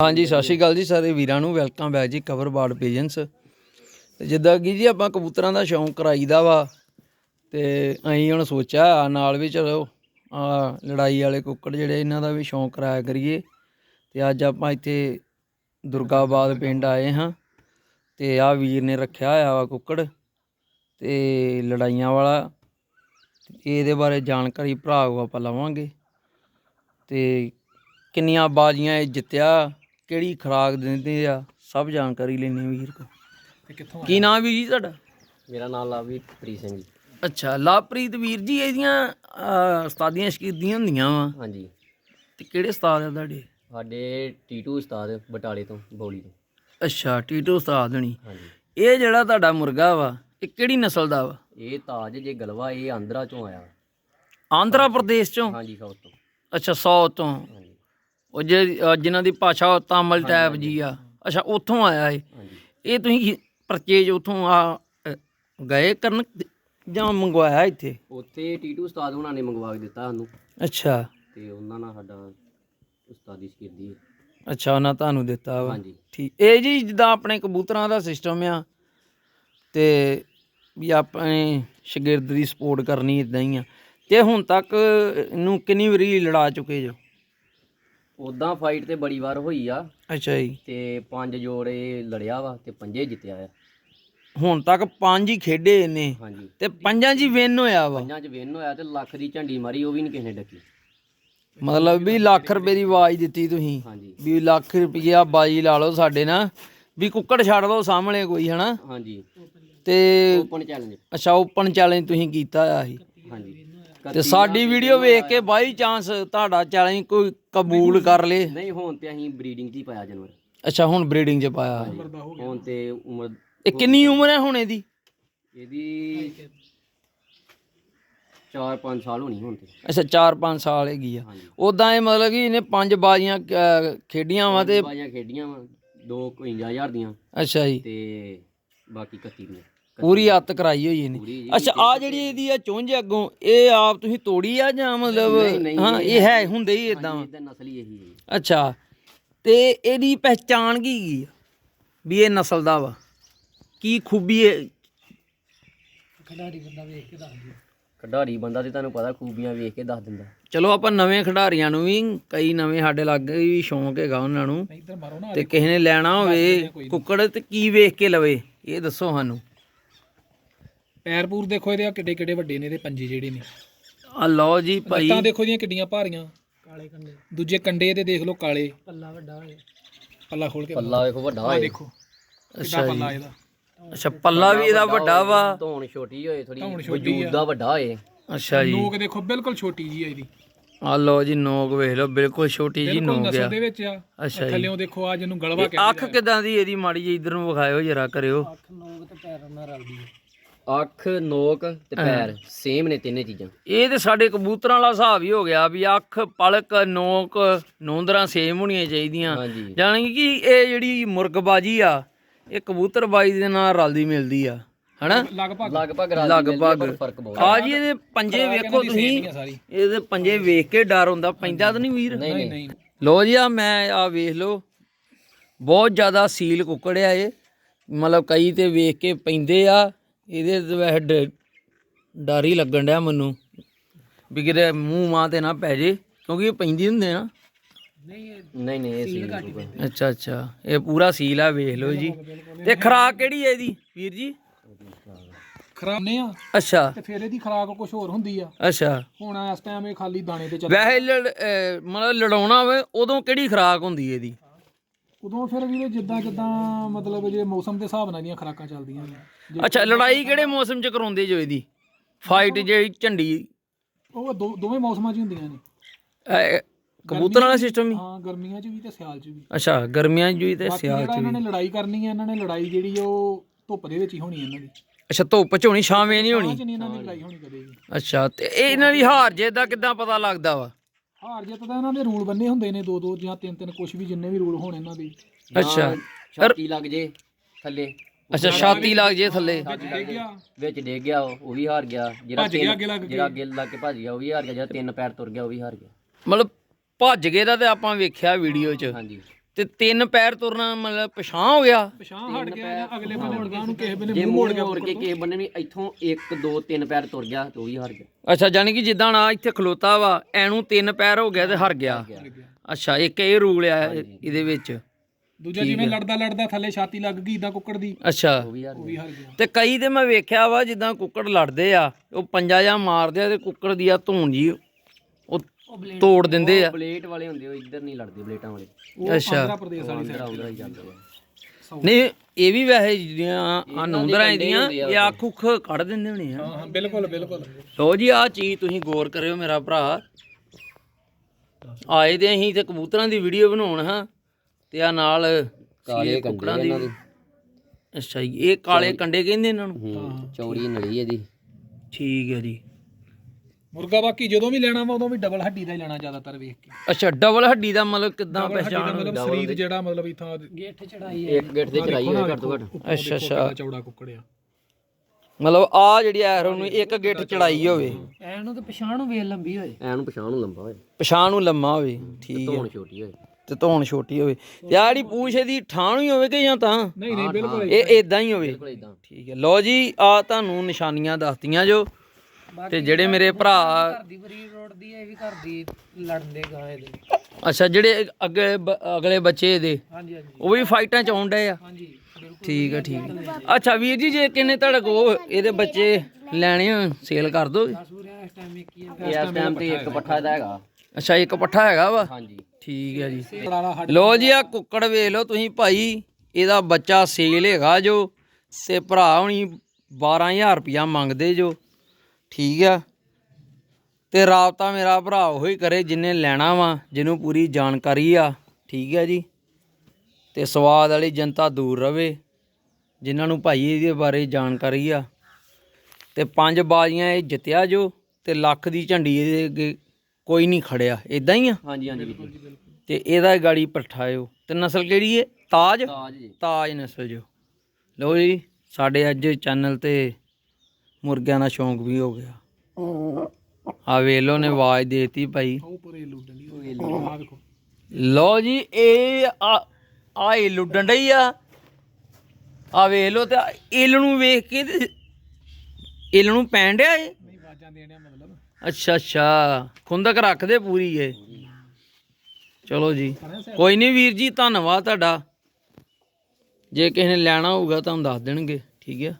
ਹਾਂਜੀ, ਸਤਿ ਸ਼੍ਰੀ ਅਕਾਲ ਜੀ ਸਾਰੇ ਵੀਰਾਂ ਨੂੰ। ਵੈਲਕਮ ਬੈਕ ਜੀ ਕਵਰ ਬਾਰਡ ਪੇਜੈਂਸ ਤੇ ਜਿੱਦਾਂ ਕਿ ਜੀ ਆਪਾਂ ਕਬੂਤਰਾਂ ਦਾ ਸ਼ੌਂਕ ਕਰਾਈਦਾ ਵਾ, ਤੇ ਅਸੀਂ ਹੁਣ ਸੋਚਿਆ ਆ ਨਾਲ ਵੀ ਚਲੋ, ਆ ਲੜਾਈ ਵਾਲੇ ਕੁੱਕੜ ਜਿਹੜੇ ਇਹਨਾਂ ਦਾ ਵੀ ਸ਼ੌਂਕ ਕਰਾਇਆ ਕਰੀਏ। ਤੇ ਅੱਜ ਆਪਾਂ ਇੱਥੇ ਦੁਰਗਾਬਾਦ ਪਿੰਡ ਆਏ ਹਾਂ, ਤੇ ਆ ਵੀਰ ਨੇ ਰੱਖਿਆ ਹੋਇਆ ਵਾ ਕੁੱਕੜ, ਤੇ ਲੜਾਈਆਂ ਵਾਲਾ ਇਹਦੇ ਬਾਰੇ ਜਾਣਕਾਰੀ ਭਰਾ ਕੋਲ ਆਪਾਂ ਲਵਾਂਗੇ। ਤੇ ਕਿੰਨੀਆਂ ਬਾਜ਼ੀਆਂ ਇਹ ਜਿੱਤਿਆ ਕਿਹੜੀ ਖੁਰਾਕ ਦਿੰਦੇ ਆ ਸਭ ਜਾਣਕਾਰੀ ਲੈਣੀ ਵੀਰ ਕੋ ਤੇ ਕਿੱਥੋਂ ਕੀ ਨਾਮ ਵੀ ਜੀ ਤੁਹਾਡਾ? ਮੇਰਾ ਨਾਮ ਲਵਜੀਤ ਪ੍ਰੀਤ ਸਿੰਘ ਜੀ। ਅੱਛਾ ਲਵਪ੍ਰੀਤ ਵੀਰ ਜੀ ਇਹਦੀਆਂ ਉਸਤਾਦੀਆਂ ਸ਼ਕੀਦੀਆਂ ਹੁੰਦੀਆਂ ਵਾ। ਹਾਂਜੀ। ਤੇ ਕਿਹੜੇ ਉਸਤਾਦ ਆ ਤੁਹਾਡੇ? ਸਾਡੇ ਟੀਟੂ ਉਸਤਾਦ ਬਟਾਲੇ ਤੋਂ ਬੌਲੀ ਤੋਂ। ਅੱਛਾ ਟੀਟੋ ਉਸਤਾਦ ਹਣੀ। ਹਾਂਜੀ। ਇਹ ਜਿਹੜਾ ਤੁਹਾਡਾ ਮੁਰਗਾ ਵਾ ਇਹ ਕਿਹੜੀ ਨਸਲ ਦਾ ਵਾ? ਇਹ ਤਾਜ ਜੇ ਗਲਵਾ ਇਹ ਆਂਧਰਾ ਚੋਂ ਆਇਆ। ਆਂਧਰਾ ਪ੍ਰਦੇਸ਼ ਚੋਂ? ਹਾਂਜੀ ਸਾਊਥ ਤੋਂ। ਅੱਛਾ ਸਾਊਥ ਤੋਂ। ਉਹ ਜੇ ਅਹ, ਜਿਨ੍ਹਾਂ ਦੀ ਭਾਸ਼ਾ ਉਹ ਤਾਮਿਲ ਟੈਪ ਜੀ ਆ। ਅੱਛਾ ਉੱਥੋਂ ਆਇਆ ਇਹ। ਹਾਂਜੀ। ਇਹ ਤੁਸੀਂ ਪਰਚੇਜ ਉੱਥੋਂ ਆ ਅ, ਗਏ ਕਰਨ ਜਾਂ ਮੰਗਵਾਇਆ ਇੱਥੇ? ਉੱਥੇ ਟੀਟੂ ਉਸਤਾਦ ਉਹਨਾਂ ਨੇ ਮੰਗਵਾ ਕੇ ਦਿੱਤਾ ਸਾਨੂੰ। ਅੱਛਾ। ਤੇ ਉਹਨਾਂ ਨਾਲ ਸਾਡਾ ਉਸਤਾਦੀ ਸ਼ਕੀਰਦੀ ਅੱਛਾ ਉਹਨਾਂ ਤੁਹਾਨੂੰ ਦਿੱਤਾ ਵਾ। ਹਾਂਜੀ। ਠੀਕ। ਇਹ ਜੀ ਜਿੱਦਾਂ ਆਪਣੇ ਕਬੂਤਰਾਂ ਦਾ ਸਿਸਟਮ ਆ ਤੇ ਵੀ ਆਪਣੇ ਸ਼ਾਗਿਰਦ ਦੀ ਸਪੋਰਟ ਕਰਨੀ ਇਦਾਂ ਹੀ ਆ। ਤੇ ਹੁਣ ਤੱਕ ਇਹਨੂੰ ਕਿੰਨੀ ਵਾਰੀ ਲੜਾ ਚੁੱਕੇ ਜੋ? ਉਦਾਂ ਫਾਈਟ ਤੇ ਬੜੀ ਵਾਰ ਹੋਈ ਆ। ਅੱਛਾ ਜੀ। ਤੇ ਪੰਜ ਜੋੜੇ ਲੜਿਆ ਵਾ ਤੇ ਪੰਜੇ ਜਿੱਤਿਆ ਆ। ਹੁਣ ਤੱਕ ਪੰਜ ਹੀ ਖੇਡੇ ਹਾਂਜੀ। ਤੇ ਪੰਜਾਂ 'ਚ ਹੀ ਵਿਨ ਹੋਇਆ ਵਾ। ਪੰਜਾਂ ਚ ਵਿਨ ਹੋਇਆ ਤੇ ਲੱਖ ਦੀ ਝੰਡੀ ਮਾਰੀ ਉਹ ਵੀ ਨਹੀਂ ਕਿਸੇ ਨੇ ਡੱਕੀ। ਮਤਲਬ ਵੀ ਲੱਖ ਰੁਪਏ ਦੀ ਆਵਾਜ਼ ਦਿੱਤੀ ਤੁਸੀਂ। ਹਾਂਜੀ। ਵੀ ਲੱਖ ਰੁਪਈਆ ਬਾਜੀ ਲਾ ਲਓ ਸਾਡੇ ਨਾਲ। ਵੀ ਕੁੱਕੜ ਛੱਡ ਦੋ ਸਾਹਮਣੇ ਕੋਈ ਹਨਾ? ਹਾਂਜੀ। ਤੇ ਓਪਨ ਚੈਲੰਜ ਅੱਛਾ ਓਪਨ ਚੈਲੰਜ ਤੁਸੀਂ ਕੀਤਾ ਆ ਹਾਂਜੀ। ਤੇ ਸਾਡੀ ਵੀਡੀਓ ਵੇਖ ਕੇ ਬਾਈ ਚਾਂਸ ਤੁਹਾਡਾ ਚੈਲੰਜ ਕੋਈ ਕਬੂਲ ਕਰ ਲੇ। ਨਹੀਂ ਹੁਣ ਤੇ ਅਸੀਂ ਬਰੀਡਿੰਗ 'ਚ ਹੀ ਪਾਇਆ ਜਾਨਵਰ। ਅੱਛਾ ਹੁਣ ਬਰੀਡਿੰਗ 'ਚ ਪਾਇਆ। ਹੁਣ ਤੇ ਉਮਰ ਇਹ ਕਿੰਨੀ ਉਮਰ ਹੈ ਹੁਣ ਇਹਦੀ? ਇਹਦੀ 4-5 ਸਾਲ ਹੋਣੀ ਹੁਣ ਤੇ। ਅੱਛਾ 4-5 ਸਾਲ ਹੈਗੀ ਆ। ਉਦਾਂ ਇਹ ਮਤਲਬ ਕਿ ਇਹਨੇ ਪੰਜ ਬਾਜ਼ੀਆਂ ਖੇਡੀਆਂ ਵਾ ਤੇ ਬਾਜੀਆਂ ਖੇਡੀਆਂ ਵਾ ਦੋ 51000 ਦੀਆਂ। ਅੱਛਾ ਜੀ। ਤੇ ਬਾਕੀ 31 ਦੀਆਂ। ਪੂਰੀ ਹੱਤ ਕਰਾਈ ਹੋਈ ਇਹਨੇ। ਅੱਛਾ ਆ ਜਿਹੜੀ ਇਹਦੀ ਆ ਚੁੰਝ ਅੱਗੋਂ ਇਹ ਆਪ ਤੁਸੀਂ ਤੋੜੀ ਆ ਜਾਂ ਮਤਲਬ ਹਾਂ ਇਹ ਹੈ ਹੁੰਦੇ ਹੀ ਇਦਾਂ ਇਹਦਾ ਨਸਲ ਹੀ ਇਹੀ ਹੈ ਅੱਛਾ ਤੇ ਇਹਦੀ ਪਹਿਚਾਣ ਕੀ ਕੀ ਆ ਵੀ ਇਹ ਨਸਲ ਦਾ ਵਾ? ਕੀ ਖੂਬੀ ਹੈ ਖਿਡਾਰੀ ਬੰਦਾ ਤੇ ਤੁਹਾਨੂੰ ਪਤਾ ਖੂਬੀਆਂ ਵੇਖ ਕੇ ਦੱਸ ਦਿੰਦਾ। ਚਲੋ ਆਪਾਂ ਨਵੇਂ ਖਿਡਾਰੀਆਂ ਨੂੰ ਵੀ ਕਈ ਨਵੇਂ ਸਾਡੇ ਲੱਗੇ ਵੀ ਸ਼ੌਂਕ ਹੈਗਾ ਉਹਨਾਂ ਨੂੰ। ਤੇ ਕਿਸੇ ਨੇ ਲੈਣਾ ਹੋਵੇ ਕੁੱਕੜ ਤੇ ਕੀ ਵੇਖ ਕੇ ਲਵੇ ਇਹ ਦੱਸੋ ਸਾਨੂੰ। ਪੈਰ ਪੂਰ ਦੇਖੋ ਇਹਦੇ ਕਿੱਡੇ ਕਿੱਡੇ ਵੱਡੇ ਨੇ ਇਹਦੇ ਪੰਜੇ ਜਿਹੜੇ ਨੇ। ਆ ਲਓ ਜੀ ਭਾਈ। ਤਾਂ ਦੇਖੋ ਇਹਦੀਆਂ ਕਿੱਡੀਆਂ ਭਾਰੀਆਂ। ਕਾਲੇ ਕੰਡੇ। ਦੂਜੇ ਕੰਡੇ ਇਹਦੇ ਦੇਖ ਲਓ ਕਾਲੇ। ਪੱਲਾ ਵੱਡਾ ਹੋਏ। ਪੱਲਾ ਖੋਲ ਕੇ ਪੱਲਾ ਵੇਖੋ ਵੱਡਾ ਹੋਏ। ਦੇਖੋ ਅੱਛਾ ਜੀ। ਪੱਲਾ ਇਹਦਾ। ਅੱਛਾ ਪੱਲਾ ਵੀ ਇਹਦਾ ਵੱਡਾ ਵਾ। ਧੌਣ ਛੋਟੀ ਹੋਏ ਥੋੜੀ ਵਜੂਦ ਦਾ ਵੱਡਾ ਹੋਏ। ਅੱਛਾ ਜੀ। ਨੋਕ ਦੇਖੋ ਬਿਲਕੁਲ ਛੋਟੀ ਜੀ ਇਹਦੀ। ਆ ਲਓ ਜੀ ਨੋਕ ਵੇਖ ਲਓ ਬਿਲਕੁਲ ਛੋਟੀ ਜੀ ਨੋਕ ਆ। ਨਸਲ ਦੇ ਵਿੱਚ ਆ। ਅੱਛਾ ਜੀ। ਥੱਲੇੋਂ ਦੇਖੋ ਆ ਜਿਹਨੂੰ ਗਲਵਾ ਇਹ ਅੱਖ ਕਿਦਾਂ ਦੀ ਇਹਦੀ ਮਾੜੀ ਜੀ ਇਧਰ ਨੂੰ ਵਿਖਾਇਓ ਜਰਾ ਕਰਿਓ। ਨੋਕ ਤੇ ਪੈਰ ਨਾਲ ਰਲਦੀ ਹੈ ਅੱਖ ਨੋਕ ਤੇ ਪੈਰ ਸੇਮ ਨੇ ਤਿੰਨੇ ਚੀਜ਼ਾਂ। ਇਹ ਤੇ ਸਾਡੇ ਕਬੂਤਰਾਂ ਵਾਲਾ ਹਿਸਾਬ ਹੀ ਹੋ ਗਿਆ ਵੀ ਅੱਖ ਪਲਕ ਨੋਕ ਨੋਂਦਰਾਂ ਸੇਮ ਹੋਣੀਆਂ ਚਾਹੀਦੀਆਂ। ਹਾਂਜੀ। ਜਾਣੀ ਕਿ ਇਹ ਜਿਹੜੀ ਮੁਰਗਬਾਜੀ ਆ ਇਹ ਕਬੂਤਰਬਾਜੀ ਦੇ ਨਾਲ ਰਲਦੀ ਮਿਲਦੀ ਆ ਹਨਾ? ਲਗਭਗ। ਲਗਭਗ ਰਾਜੀ ਲਗਭਗ। ਫ਼ਰਕ ਬਹੁਤ ਆ। ਜੀ ਇਹਦੇ ਪੰਜੇ ਵੇਖੋ ਤੁਸੀਂ। ਇਹਦੇ ਪੰਜੇ ਵੇਖ ਕੇ ਡਰ ਹੁੰਦਾ ਪੈਂਦਾ ਤਾਂ ਨਹੀਂ ਵੀਰ? ਨਹੀਂ ਨਹੀਂ। ਨਹੀਂ ਲੋ ਜੀ ਆ ਮੈਂ ਆ ਵੇਖ ਲੋ ਬਹੁਤ ਜ਼ਿਆਦਾ ਸੀਲ ਕੁੱਕੜਿਆ ਇਹ। ਮਤਲਬ ਕਈ ਤੇ ਵੇਖ ਕੇ ਪੈਂਦੇ ਆ। ਇਹਦੇ ਤੇ ਵੈਸੇ ਡ- ਡਰ ਹੀ ਲੱਗਣ ਡਿਆ ਮੈਨੂੰ ਵੀ ਕਿਤੇ ਮੂੰਹ ਮਾਂ ਤੇ ਨਾ ਪੈ ਜੇ ਕਿਉਂਕਿ ਇਹ ਪੈਂਦੀ ਹੁੰਦੇ ਆ। ਨਹੀਂ ਨਹੀਂ ਇਹ ਸੀ ਅੱਛਾ ਅੱਛਾ ਇਹ ਪੂਰਾ ਸੀਲ ਆ ਵੇਖ ਲਓ ਜੀ। ਤੇ ਖਰਾਕ ਕਿਹੜੀ ਹੈ ਇਹਦੀ ਵੀਰ ਜੀ? ਖਰਾਬ ਨੇ ਆ। ਅੱਛਾ। ਤੇ ਫਿਰ ਇਹਦੀ ਖਰਾਕ ਕੁਝ ਹੋਰ ਹੁੰਦੀ ਆ। ਅੱਛਾ। ਹੁਣ ਇਸ ਟਾਈਮ ਇਹ ਖਾਲੀ ਦਾਣੇ ਤੇ ਚੱਲ ਵੈਸੇ ਲੜ- ਅਹ ਮਤਲਬ ਲੜਾਉਣਾ ਹੋਵੇ ਉਦੋਂ ਕਿਹੜੀ ਖਰਾਕ ਹੁੰਦੀ ਇਹਦੀ? ਉਦੋਂ ਫਿਰ ਵੀਰੇ ਜਿੱਦਾਂ ਜਿੱਦਾਂ ਮਤਲਬ ਜੇ ਮੌਸਮ ਦੇ ਹਿਸਾਬ ਨਾਲ ਦੀਆਂ ਖਰਾਕਾਂ ਚੱਲਦੀਆਂ ਨੇ। ਜੇ ਅੱਛਾ ਲੜਾਈ ਕਿਹੜੇ ਮੌਸਮ 'ਚ ਕਰਾਉਂਦੇ ਜੋ ਇਹਦੀ? ਫਾਈਟ ਜਿਹੜੀ ਝੰਡੀ। ਉਹ ਦੋ- ਦੋਵੇਂ ਮੌਸਮਾਂ 'ਚ ਹੀ ਹੁੰਦੀਆਂ ਨੇ। ਅਹ, ਕਬੂਤਰਾਂ ਵਾਲਾ ਸਿਸਟਮ ਹੀ? ਹਾਂ ਗਰਮੀਆਂ 'ਚ ਵੀ ਤੇ ਸਿਆਲ 'ਚ ਵੀ। ਅੱਛਾ ਗਰਮੀਆਂ 'ਚ ਵੀ ਤੇ ਬਾਕੀ ਸਿਆਲ ਜਿਹੜਾ 'ਚ ਇਹਨਾਂ ਵੀ ਨੇ ਲੜਾਈ ਕਰਨੀ ਹੈ ਇਹਨਾਂ ਨੇ ਲੜਾਈ ਜਿਹੜੀ ਉਹ ਧੁੱਪ ਦੇ ਵਿੱਚ ਹੀ ਹੋਣੀ ਇਹਨਾਂ ਦੀ। ਅੱਛਾ ਧੁੱਪ 'ਚ ਹੋਣੀ ਛਾਵੇਂ ਨਹੀਂ ਹੋਣੀ? ਚ ਨਹੀਂ ਇਹਨਾਂ ਦੀ ਲੜਾਈ ਹੋਣੀ ਕਦੇ ਵੀ। ਅੱਛਾ ਤੇ ਇਹ ਇਹਨਾਂ ਦੀ ਹਾਰ ਜੇ ਦਾ ਕਿੱਦਾਂ ਪਤਾ ਲੱਗਦਾ ਵਾ? ਹਾਰ ਜਿੱਤ ਦਾ ਇਹਨਾਂ ਦੇ ਰੂਲ ਬੰਨੇ ਹੁੰਦੇ ਨੇ ਦੋ ਦੋ ਜਾਂ ਤਿੰਨ ਤਿੰਨ ਕੁਝ ਵੀ ਜਿੰਨੇ ਵੀ ਰੂਲ ਹੋਣ ਇਹਨਾਂ ਦੇ। ਅੱਛਾ। ਛਾਤੀ ਲੱਗ ਜੇ ਥੱਲੇ। ਅੱਛਾ ਛਾਤੀ ਲੱਗ ਜੇ ਥੱਲੇ। ਵਿੱਚ ਡਿੱਗ ਗਿਆ ਉਹ ਵੀ ਹਾਰ ਗਿਆ। ਜਿਹੜਾ ਜਿਹੜਾ ਅੱਗੇ ਲੱਗ ਕੇ ਭੱਜ ਗਿਆ ਉਹ ਵੀ ਹਾਰ ਗਿਆ। ਜਿਹੜਾ ਤਿੰਨ ਪੈਰ ਤੁਰ ਗਿਆ ਉਹ ਵੀ ਹਾਰ ਗਿਆ। ਮਤਲਬ ਭੱਜ ਗਏ ਦਾ ਤੇ ਆਪਾਂ ਵੇਖਿਆ ਵੀਡੀਓ 'ਚ। ਹਾਂਜੀ। ਤੇ ਤਿੰਨ ਪੈਰ ਤੁਰਨਾ ਮਤਲਬ ਪਛਾਂ ਹੋ ਗਿਆ। ਪਛਾਣ ਹਟ ਗਿਆ ਜਾਂ ਅਗਲੇ ਬੰਨੇ ਮੁੜ ਗਿਆ ਉਹਨੂੰ ਕਿਸੇ ਬੰਨੇ ਜੇ ਮੂੰਹ ਮੋੜ ਕੇ ਮੋੜ ਕੇ ਕਿਸੇ ਬੰਨੇ ਵੀ ਇੱਥੋਂ 1 2 3 ਪੈਰ ਤੁਰ ਗਿਆ ਤੇ ਉਹ ਵੀ ਹਾਰ ਗਿਆ। ਅੱਛਾ ਜਾਨੀ ਕਿ ਜਿੱਦਾਂ ਆ ਇੱਥੇ ਖਲੋਤਾ ਵਾ ਐਨੂੰ ਤਿੰਨ ਪੈਰ ਹੋ ਗਿਆ ਤੇ ਹਰ ਗਿਆ। ਅੱਛਾ ਇੱਕ ਇਹ ਰੂਲ ਆ ਇਹ- ਇਹਦੇ ਵਿੱਚ। ਦੂਜਾ ਜਿਵੇਂ ਲੜਦਾ ਲੜਦਾ ਥੱਲੇ ਛਾਤੀ ਲੱਗ ਗਈ ਇਦਾਂ ਕੁੱਕੜ ਦੀ। ਅੱਛਾ। ਉਹ ਵੀ ਹਾਰ ਉਹ ਵੀ ਹਾਰ ਗਿਆ। ਤੇ ਕਈ ਤੇ ਮੈਂ ਵੇਖਿਆ ਵਾ ਜਿੱਦਾਂ ਕੁੱਕੜ ਲੜਦੇ ਆ ਉਹ ਪੰਜਾ ਜਾਂ ਮਾਰਦੇ ਆ ਤੇ ਕੁੱਕੜ ਦੀ ਆ ਧੂਣ ਜੀ ਉਹ ਤੋੜ ਦਿੰਦੇ ਆ। ਬਲੇਟ ਵਾਲੇ ਹੁੰਦੇ ਉਹ ਇੱਧਰ ਨਹੀਂ ਲੜਦੇ ਬਲੇਟਾਂ ਵਾਲੇ। ਅੱਛਾ। ਆਂਧਰਾ ਪ੍ਰਦੇਸ਼ ਵਾਲੀ ਅੰਦਰ ਆਉਂਦਾ ਹੀ ਜਾਂਦੇ ਆ। ਨਹੀਂ ਇਹ ਵੀ ਵੈਸੇ ਜਿਹੜੀਆਂ ਆ ਨੁੰਦਰਾਂ ਇਹਦੀਆਂ ਇਹ ਆ ਖੁੱਖ ਕੱਢ ਦਿੰਦੇ ਹੋਣੇ ਆ। ਹਾਂ ਹਾਂ ਬਿਲਕੁਲ ਬਿਲਕੁਲ। ਲੋ ਜੀ ਆ ਚੀਜ਼ ਤੁਸੀਂ ਗੌਰ ਕਰਿਓ ਮੇਰਾ ਭਰਾ। ਆਏ ਤੇ ਅਸੀਂ ਤੇ ਕਬੂਤਰਾਂ ਦੀ ਵੀਡੀਓ ਬਣਾਉਣ ਹਾਂ। ਤੇ ਆ ਨਾਲ ਕਾਲੇ ਕੁੱਕੜਾਂ ਕੰਡੇ ਦੀ। ਇਹਨਾਂ ਦੇ। ਅੱਛਾ ਜੀ ਇਹ ਕਾਲੇ ਕੰਡੇ ਕਹਿੰਦੇ ਇਹਨਾਂ ਨੂੰ? ਚੌੜੀ ਨੜੀ ਇਹਦੀ। ਠੀਕ ਹੈ ਜੀ। ਮੁਰਗਾ ਬਾਕੀ ਜਦੋਂ ਵੀ ਲੈਣਾ ਵਾ ਉਦੋਂ ਵੀ ਡਬਲ ਹੱਡੀ ਦਾ ਹੀ ਲੈਣਾ ਜ਼ਿਆਦਾਤਰ ਵੇਖ ਕੇ। ਅੱਛਾ ਡਬਲ ਹੱਡੀ ਦਾ ਮਤਲਬ ਕਿਦਾਂ ਡਬਲ ਹੱਡੀ ਦਾ ਪਹਿਚਾਣ ਮਤਲਬ ਸਰੀਰ ਜਿਹੜਾ ਮਤਲਬ ਇਥਾਂ ਗਿੱਠ ਚੜਾਈ ਇੱਕ ਗੇਟ ਤੇ ਚੜਾਈ ਹੋਈ ਘੱਟ ਤੋਂ ਘੱਟ। ਅੱਛਾ ਅੱਛਾ। ਚੌੜਾ ਕੁੱਕੜ ਆ। ਮਤਲਬ ਆ ਜਿਹੜੀ ਐਰੋ ਨੂੰ ਇੱਕ ਗਿੱਠ ਚੜਾਈ ਹੋਵੇ। ਐਨੂੰ ਤੇ ਪਛਾਣ ਵੇਲ ਲੰਬੀ ਹੋਏ। ਐ ਨੂੰ ਪਛਾਣ ਨੂੰ ਲੰਬਾ ਹੋਏ। ਪਛਾਣ ਨੂੰ ਲੰਮਾ ਹੋਵੇ ਠੀਕ ਹੈ। ਧੌਣ ਛੋਟੀ ਹੋਏ। ਤੇ ਧੌਣ ਛੋਟੀ ਹੋਵੇ। ਤੇ ਆਹ ਜਿਹੜੀ ਪੂਛ ਇਹਦੀ ਠਾਣ ਹੀ ਹੋਵੇ ਕਿ ਜਾਂ ਤਾਂ? ਨਹੀਂ ਨਹੀਂ ਬਿਲਕੁਲ ਇਹ ਇਦਾਂ ਹੀ ਹੋਵੇ। ਬਿਲਕੁਲ ਇਦਾਂ ਠੀਕ ਹੈ। ਲਓ ਜੀ ਆ ਤੁਹਾਨੂੰ ਨਿਸ਼ਾਨੀਆਂ ਦੱਸਤੀਆਂ ਜੋ। ਤੇ ਜਿਹੜੇ ਮੇਰੇ ਭਰਾ ਦੀ ਬਰੀਡ ਰੋਡ ਦੀ ਇਹ ਵੀ ਘਰ ਦੀ ਲੜਨ ਦੇ ਗਾਏ ਦੇ ਅੱਛਾ ਜਿਹੜੇ ਅੱਗੇ ਬ- ਅਗਲੇ ਬੱਚੇ ਹਾਂਜੀ ਹਾਂਜੀ। ਉਹ ਵੀ ਫਾਈਟਾਂ ਚ ਆਉਣ ਡਏ ਆ? ਹਾਂਜੀ ਬਿਲਕੁਲ ਠੀਕ ਹੈ ਠੀਕ ਅੱਛਾ ਵੀਰ ਜੀ ਜੇ ਕਿੰਨੇ ਤੁਹਾਡੇ ਕੋਲ ਇਹਦੇ ਬੱਚੇ ਲੈਣੇ ਆ ਸੇਲ ਕਰ ਸੂਰਿਆ ਇਸ ਟਾਈਮ ਇੱਕ ਹੀ ਆ ਇਹ ਇਸ ਟਾਈਮ ਤੇ ਇੱਕ ਪੱਠਾ ਇਹਦਾ ਹੈਗਾ। ਅੱਛਾ ਇੱਕ ਪੱਠਾ ਹੈਗਾ ਵਾ? ਹਾਂਜੀ। ਠੀਕ ਹੈ ਜੀ। ਲੋ ਜੀ ਆ ਕੁੱਕੜ ਵੇਖ ਲਓ ਤੁਸੀਂ ਭਾਈ ਇਹਦਾ ਬੱਚਾ ਸੇਲ ਹੈਗਾ ਜੋ ਤੇ ਭਰਾ ਹੁਣੀ 12000 ਰੁਪਇਆ ਮੰਗਦੇ ਜੋ। ਠੀਕ ਆ। ਤੇ ਰਾਬਤਾ ਮੇਰਾ ਭਰਾ ਉਹੀ ਕਰੇ ਜਿੰਨੇ ਲੈਣਾ ਵਾ ਜਿਹਨੂੰ ਪੂਰੀ ਜਾਣਕਾਰੀ ਆ। ਠੀਕ ਹੈ ਜੀ। ਤੇ ਸਵਾਦ ਵਾਲੀ ਜਨਤਾ ਦੂਰ ਰਵੇ ਜਿਨ੍ਹਾਂ ਨੂੰ ਭਾਈ ਇਹਦੇ ਬਾਰੇ ਜਾਣਕਾਰੀ ਆ। ਤੇ ਪੰਜ ਬਾਜ਼ੀਆਂ ਇਹ ਜਿੱਤਿਆ ਜੋ ਤੇ ਲੱਖ ਦੀ ਝੰਡੀ ਇਹਦੇ ਅੱਗੇ ਕੋਈ ਨਹੀਂ ਖੜਿਆ। ਇਦਾਂ ਹੀ ਆ? ਹਾਂਜੀ ਹਾਂਜੀ ਤੇ ਇਹਦਾ ਗਾੜੀ ਪਠਾਇਓ ਤੇ ਨਸਲ ਕਿਹੜੀ ਹੈ ਤਾਜ? ਤਾਜ ਨਸਲ ਜੋ। ਲਓ ਜੀ ਸਾਡੇ ਅੱਜ ਚੈਨਲ ਤੇ ਮੁਰਗਿਆਂ ਦਾ ਸ਼ੌਂਕ ਵੀ ਹੋ ਗਿਆ। ਆ ਵੇਲੋ ਨੇ ਆਵਾਜ਼ ਦੇਤੀ ਭਾਈ। ਉਹ ਲਓ ਜੀ, ਇਹ ਆ ਆ ਇਹ ਲੁੱਡਣ ਡਈ ਆ। ਆ ਵੇਖ ਲੋ ਤੇ ਆਹ ਨੂੰ ਵੇਖ ਕੇ ਤੇ ਇੱਲ ਨੂੰ ਪੈਣ ਡਿਆ ਇਹ? ਅੱਛਾ ਅੱਛਾ। ਖੁੰਦਕ ਰੱਖਦੇ ਪੂਰੀ ਏ ਚਲੋ ਜੀ। ਕੋਈ ਨਹੀਂ ਵੀਰ ਜੀ, ਧੰਨਵਾਦ ਤੁਹਾਡਾ। ਜੇ ਕਿਸੇ ਨੇ ਲੈਣਾ ਹੋਊਗਾ ਤੁਹਾਨੂੰ ਦੱਸ ਦੇਣਗੇ। ਠੀਕ ਹੈ